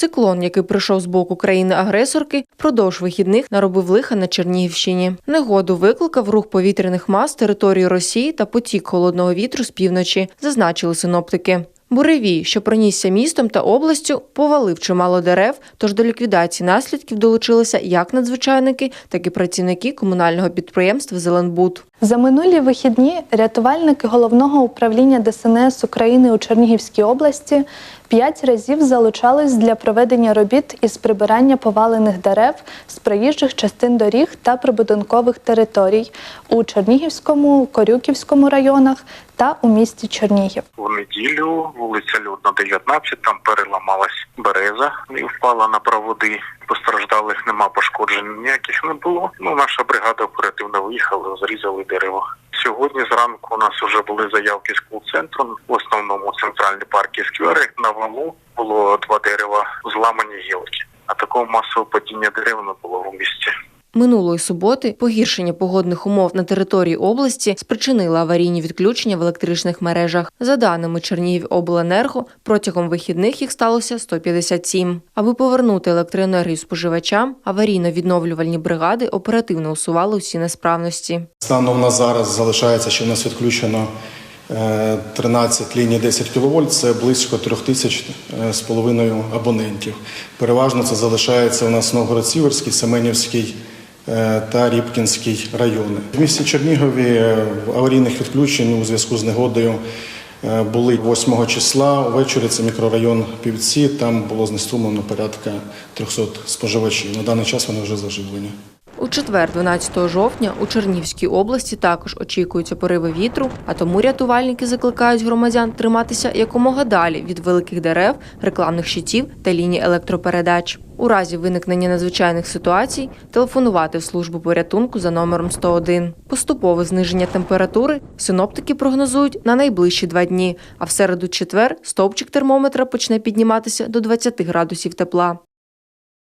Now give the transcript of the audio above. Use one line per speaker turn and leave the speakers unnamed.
Циклон, який прийшов з боку країни-агресорки, впродовж вихідних наробив лиха на Чернігівщині. Негоду викликав рух повітряних мас території Росії та потік холодного вітру з півночі, зазначили синоптики. Буревій, що пронісся містом та областю, повалив чимало дерев, тож до ліквідації наслідків долучилися як надзвичайники, так і працівники комунального підприємства Зеленбуд.
За минулі вихідні рятувальники головного управління ДСНС України у Чернігівській області п'ять разів залучались для проведення робіт із прибирання повалених дерев з проїжджих частин доріг та прибудинкових територій у Чернігівському, Корюківському районах та у місті Чернігів.
в неділю, вулиця Людна, 19, там переламалась береза і впала на проводи. Постраждалих нема пошкоджень ніяких не було. Ну, наша бригада оперативно виїхала, зрізали дерево. Сьогодні зранку у нас вже були заявки з кул-центру, в основному центральні парки сквери. На валу було два дерева, зламані гілки. А такого масового падіння дерев не було в місті.
Минулої суботи погіршення погодних умов на території області спричинило аварійні відключення в електричних мережах. За даними Чернігівобленерго, протягом вихідних їх сталося 157. Аби повернути електроенергію споживачам, аварійно-відновлювальні бригади оперативно усували усі несправності.
Станом на зараз залишається, що в нас відключено е, 13 ліній 10 кВт, це близько 3 тисяч е, з половиною абонентів. Переважно це залишається у нас Новгород-Сіверський, Семенівський е, та Рібкінський райони. В місті Чернігові е, аварійних відключень у зв'язку з негодою е, були 8 числа. Увечері це мікрорайон Півці, там було знеструмлено порядка 300 споживачів. На даний час вони вже заживлені.
У четвер, 12 жовтня, у Чернігівській області також очікуються пориви вітру, а тому рятувальники закликають громадян триматися якомога далі від великих дерев, рекламних щитів та ліній електропередач. У разі виникнення надзвичайних ситуацій телефонувати в службу порятунку за номером 101. Поступове зниження температури синоптики прогнозують на найближчі два дні, а в середу четвер стовпчик термометра почне підніматися до 20 градусів тепла.